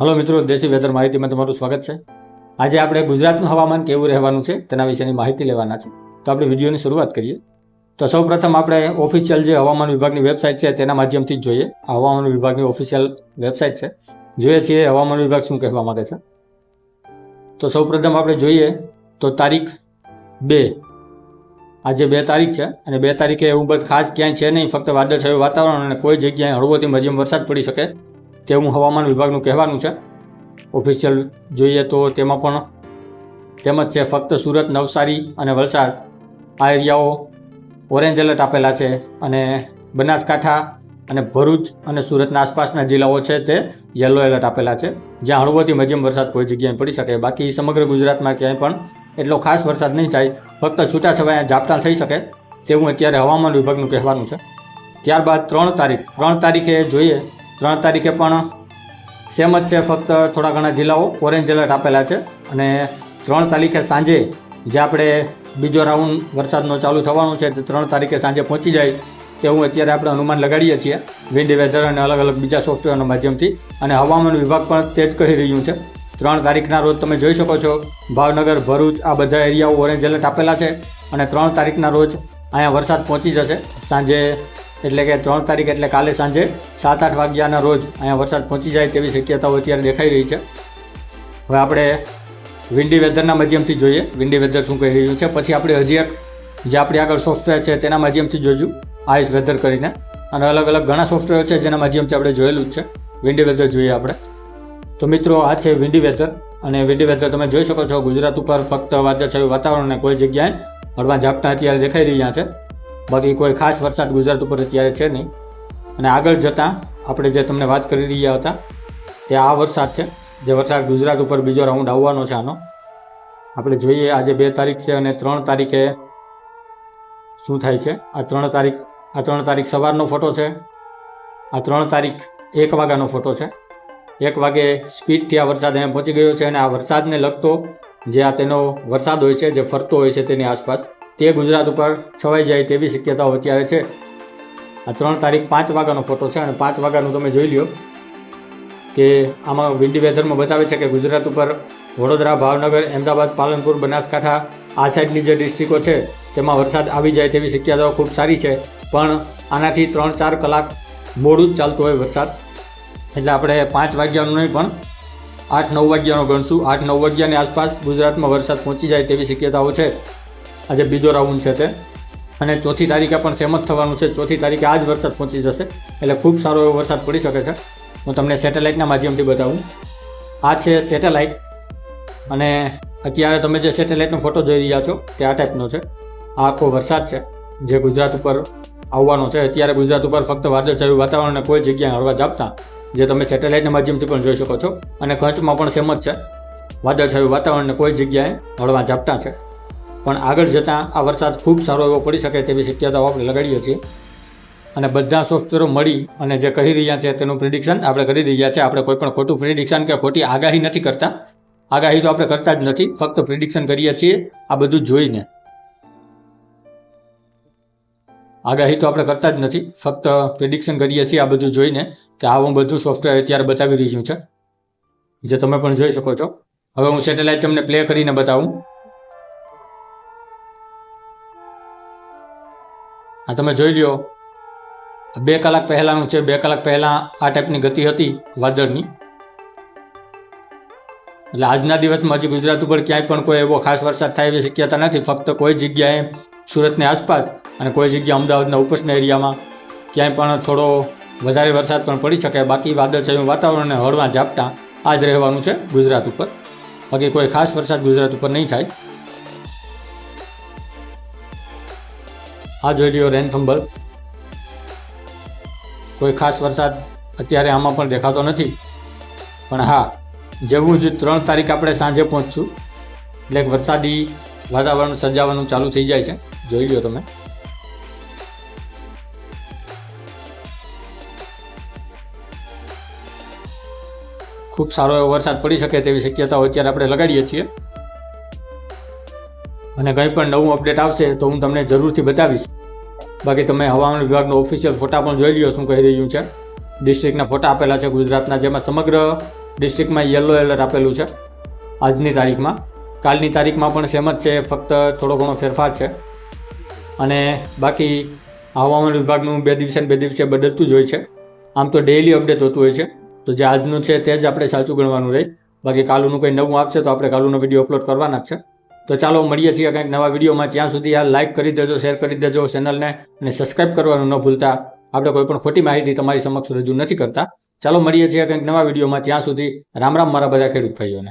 Hello મિત્રો, દેશી weather માહિતીમાં તમારું સ્વાગત છે. આજે આપણે ગુજરાતનું હવામાન કેવું રહેવાનું છે તેના વિશેની માહિતી લેવાના છે. તો આપણે વિડીયોની શરૂઆત કરીએ. તો સૌપ્રથમ આપણે ઓફિશિયલ જે હવામાન વિભાગની વેબસાઇટ છે તેના માધ્યમથી જ જોઈએ. હવામાન વિભાગની ઓફિશિયલ વેબસાઇટ છે. જોઈએ છીએ હવામાન વિભાગ શું કહેવા માંગે છે. તો સૌપ્રથમ આપણે જોઈએ તો તારીખ બે. આજે બે તારીખ છે અને બે તારીખે એવું બધું ખાસ ક્યાંય છે નહીં. ફક્ત વાદળછાયું વાતાવરણ અને કોઈ જગ્યાએ હળવોથી મધ્યમ વરસાદ પડી શકે. તેવું હવામાન વિભાગનું કહેવાનું છે. ઓફિશિયલ જોઈએ તો તેમાં પણ તેમજ છે, ફક્ત સુરત, નવસારી અને વલસાડ. આ એરિયાઓ ઓરેન્જ એલર્ટ આપેલા છે અને બનાસકાંઠા અને ભરૂચ અને સુરતના આસપાસના જિલ્લાઓ છે તે યલો એલર્ટ આપેલા છે. જ્યાં હળવોથી મધ્યમ વરસાદ કોઈ જગ્યાએ પડી શકે. બાકી સમગ્ર ગુજરાતમાં ક્યાંય પણ એટલો ખાસ વરસાદ નહીં થાય. ફક્ત છૂટાછવાયા ઝાપટા થઈ શકે તેવું અત્યારે હવામાન વિભાગનું કહેવાનું છે. ત્યારબાદ ત્રણ તારીખ, ત્રણ તારીખે જોઈએ ત્રણ તારીખે પણ સેમ જ છે, ફક્ત થોડા ઘણા જિલ્લાઓ ઓરેન્જ એલર્ટ આપેલા છે અને ત્રણ તારીખે સાંજે જે આપણે બીજો રાઉન્ડ વરસાદનો ચાલુ થવાનો છે, તે ત્રણ તારીખે સાંજે પહોંચી જાય તેવું અત્યારે આપણે અનુમાન લગાડીએ છીએ. વિન્ડ વેધર અને અલગ અલગ બીજા સોફ્ટવેરના માધ્યમથી અને હવામાન વિભાગ પણ તે જ કહી રહ્યું છે. ત્રણ તારીખના રોજ તમે જોઈ શકો છો, ભાવનગર, ભરૂચ આ બધા એરિયાઓ ઓરેન્જ એલર્ટ આપેલા છે અને ત્રણ તારીખના રોજ અહીંયા વરસાદ પહોંચી જશે. સાંજે એટલે કે ત્રણ તારીખ એટલે કાલે સાંજે સાત આઠ વાગ્યાના રોજ અહીંયા વરસાદ પહોંચી જાય તેવી શક્યતાઓ અત્યારે દેખાઈ રહી છે. હવે આપણે વિન્ડી વેધરના માધ્યમથી જોઈએ. વિન્ડી વેધર શું કહી રહ્યું છે? પછી આપણે હજી એક જે આપણી આગળ સોફ્ટવેર છે તેના માધ્યમથી જોઈશું. આઈસ વેધર કરીને. અને અલગ અલગ ઘણા સોફ્ટવેર છે જેના માધ્યમથી આપણે જોયેલું જ છે. વિન્ડી વેધર જોઈએ આપણે. તો મિત્રો, આ છે વિન્ડી વેધર અને વિન્ડી વેધર તમે જોઈ શકો છો. ગુજરાત ઉપર ફક્ત વાદળછાયું વાતાવરણ અને કોઈ જગ્યાએ હળવા ઝાપટા અત્યારે દેખાઈ રહ્યા છે. બાકી કોઈ ખાસ વરસાદ ગુજરાત ઉપર અત્યારે છે નહીં. અને આગળ જતાં આપણે જે તમને વાત કરી રહ્યા હતા, તે આ વરસાદ છે, જે વરસાદ ગુજરાત ઉપર બીજો રાઉન્ડ આવવાનો છે આનો. આપણે જોઈએ આજે બે તારીખ છે અને ત્રણ તારીખે શું થાય છે? આ ત્રણ તારીખ, આ ત્રણ તારીખ સવારનો ફોટો છે, આ ત્રણ તારીખ એક વાગ્યાનો ફોટો છે. એક વાગે સ્પીડથી આ વરસાદ અહીંયા પહોંચી ગયો છે અને આ વરસાદને લગતો જે આ તેનો વરસાદ હોય છે, જે ફરતો હોય છે તેની આસપાસ તે ગુજરાત ઉપર છવાઈ જાય તેવી શક્યતાઓ અત્યારે છે. આ ત્રણ તારીખ પાંચ વાગ્યાનો ફોટો છે અને પાંચ વાગ્યાનું તમે જોઈ લ્યો કે આમાં વિન્ડી વેધરમાં બતાવે છે કે ગુજરાત ઉપર વડોદરા, ભાવનગર, અમદાવાદ, પાલનપુર, બનાસકાંઠા આ સાઈડની જે ડિસ્ટ્રિક્ટો છે, તેમાં વરસાદ આવી જાય તેવી શક્યતાઓ ખૂબ સારી છે. પણ આનાથી ત્રણ ચાર કલાક મોડું જ ચાલતું હોય વરસાદ. એટલે આપણે પાંચ વાગ્યાનું નહીં, પણ આઠ નવ વાગ્યાનો ગણશું. આઠ નવ વાગ્યાની આસપાસ ગુજરાતમાં વરસાદ પહોંચી જાય તેવી શક્યતાઓ છે. આજે બીજો રાઉન્ડ છે તે. અને ચોથી તારીખે પણ સેમ જ થવાનું છે. ચોથી તારીખે આ જ વરસાદ પહોંચી જશે. એટલે ખૂબ સારો એવો વરસાદ પડી શકે છે. હું તમને સેટેલાઇટના માધ્યમથી બતાવું. આ છે સેટેલાઇટ અને અત્યારે તમે જે સેટેલાઇટનો ફોટો જોઈ રહ્યા છો, તે આ ટાઈપનો છે. આ આખો વરસાદ છે, જે ગુજરાત ઉપર આવવાનો છે. અત્યારે ગુજરાત ઉપર ફક્ત વાદળછાયું વાતાવરણને કોઈ જગ્યાએ હળવા જાપતા જે તમે સેટેલાઇટના માધ્યમથી પણ જોઈ શકો છો. અને કચ્છમાં પણ સેમ જ છે. વાદળછાયું વાતાવરણને કોઈ જગ્યાએ હળવા જાપતા છે. પણ આગળ જતાં આ વરસાદ ખૂબ સારો એવો પડી શકે તેવી શક્યતાઓ આપણે લગાડીએ છીએ. અને બધા સોફ્ટવેરો મળી અને જે કહી રહ્યા છે તેનું પ્રિડિક્શન આપણે કરી રહ્યા છે. આપણે કોઈ પણ ખોટું પ્રિડિક્શન કે ખોટી આગાહી નથી કરતા. આગાહી તો આપણે કરતા જ નથી, ફક્ત પ્રિડિક્શન કરીએ છીએ. આ બધું જોઈને. આગાહી તો આપણે કરતા જ નથી, ફક્ત પ્રિડિક્શન કરીએ છીએ. આ બધું જોઈને કે આવું બધું સોફ્ટવેર અત્યારે બતાવી રહ્યું છે. જે તમે પણ જોઈ શકો છો. હવે હું સેટેલાઇટ તમને પ્લે કરીને બતાવું. આ તમે જોઈ લ્યો. બે કલાક પહેલાંનું છે, બે કલાક પહેલાં આ ટાઈપની ગતિ હતી વાદળની. એટલે આજના દિવસમાં હજી ગુજરાત ઉપર ક્યાંય પણ કોઈ એવો ખાસ વરસાદ થાય એવી શક્યતા નથી. ફક્ત કોઈ જગ્યાએ સુરતની આસપાસ અને કોઈ જગ્યાએ અમદાવાદના ઉપસના એરિયામાં ક્યાંય પણ થોડો વધારે વરસાદ પણ પડી શકે. બાકી વાદળછાયું વાતાવરણ અને હળવા ઝાપટા આ જ રહેવાનું છે ગુજરાત ઉપર. બાકી કોઈ ખાસ વરસાદ ગુજરાત ઉપર નહીં થાય. આ જોઈ લ્યો રેનથંબલ કોઈ ખાસ વરસાદ અત્યારે આમાં પણ દેખાતો નથી. પણ હા, જેવું જ ત્રણ તારીખ આપણે સાંજે પહોંચશું. એટલે વરસાદી વાતાવરણ સર્જાવાનું ચાલુ થઈ જાય છે. જોઈ લ્યો તમે. ખૂબ સારો એવો વરસાદ પડી શકે તેવી શક્યતાઓ અત્યારે આપણે લગાડીએ છીએ. અને કંઈ પણ નવું અપડેટ આવશે તો હું તમને જરૂરથી બતાવીશ. બાકી તમે હવામાન વિભાગનો ઓફિશિયલ ફોટા પણ જોઈ લ્યો, શું કહી રહ્યું છે. ડિસ્ટ્રિક્ટના ફોટા આપેલા છે ગુજરાતના, જેમાં સમગ્ર ડિસ્ટ્રિક્ટમાં યલો એલર્ટ આપેલું છે. આજની તારીખમાં. કાલની તારીખમાં પણ સેમ જ છે, ફક્ત થોડો ઘણો ફેરફાર છે. અને બાકી હવામાન વિભાગનું બે દિવસે બે દિવસે બદલતું જ હોય છે. આમ તો ડેઇલી અપડેટ હોતું હોય છે. તો જે આજનું છે તે જ આપણે સાચું ગણવાનું રહે. બાકી કાલુનું કંઈ નવું આવશે તો આપણે કાલુનો વીડિયો અપલોડ કરવાના છે. તો ચાલો મળીએ છીએ કંઈક નવા વિડીયોમાં. ત્યાં સુધી આ લાઇક કરી દેજો શેર કરી દેજો ચેનલને અને સબસ્ક્રાઇબ કરવાનું ન ભૂલતા. આપણે કોઈ પણ ખોટી માહિતી તમારી સમક્ષ રજૂ નથી કરતા. ચાલો મળીએ છીએ કંઈક નવા વિડીયોમાં. ત્યાં સુધી રામ રામ મારા બધા ખેડૂત ભાઈઓને.